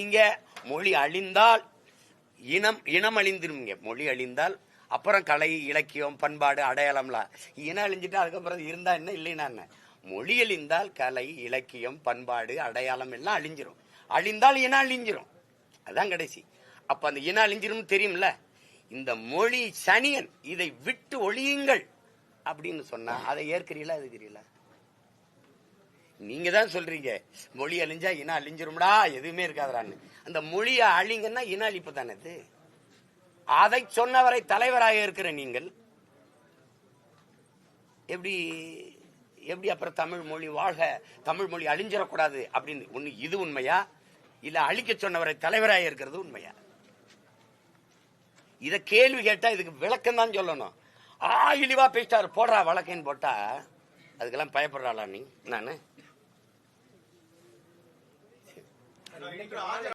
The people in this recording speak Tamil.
நீங்க மொழி அழிந்தால் இனம் இனம் அழிந்துருங்க. மொழி அழிந்தால் அப்புறம் கலை இலக்கியம் பண்பாடு அடையாளம்லாம் இனம் அழிஞ்சிட்டு அதுக்கப்புறம் இருந்தா என்ன இல்லைன்னா என்ன? மொழி அழிந்தால் கலை இலக்கியம் பண்பாடு அடையாளம் எல்லாம் அழிஞ்சிரும். அழிந்தால் இனம் அழிஞ்சிரும். அதான் கடைசி. அப்ப அந்த இனம் அழிஞ்சிரும் தெரியும்ல? இந்த மொழி சனியன் இதை விட்டு ஒழியுங்கள் அப்படின்னு சொன்னா அதை ஏற்கிறீங்களா எதுக்கிறீங்களா நீங்க தான் சொல்றீங்க. மொழி அழிஞ்சா இனம் அழிஞ்சிரும்டா எதுவுமே இருக்காதுடான்னு. அந்த மொழியை அழிங்கன்னா இன அழிப்பு தானே இது அதை சொன்னவரை தலைவராக இருக்கிற நீங்கள் எப்படி எப்படி அப்புறம் தமிழ் மொழி வாழ்க தமிழ் மொழி அழிஞ்சிடக்கூடாது அப்படின்னு ஒண்ணு இது உண்மையா? இல்ல அழிக்க சொன்னவரை தலைவராக இருக்கிறது உண்மையா? இத கேள்வி கேட்டா இதுக்கு விளக்கம் தான் சொல்லணும். ஆ இழிவா பேசிட்டாரு போடுறா வழக்கேன்னு போட்டா அதுக்கெல்லாம் பயப்படுறாளா நீ? நான்? என்று ஆஜர்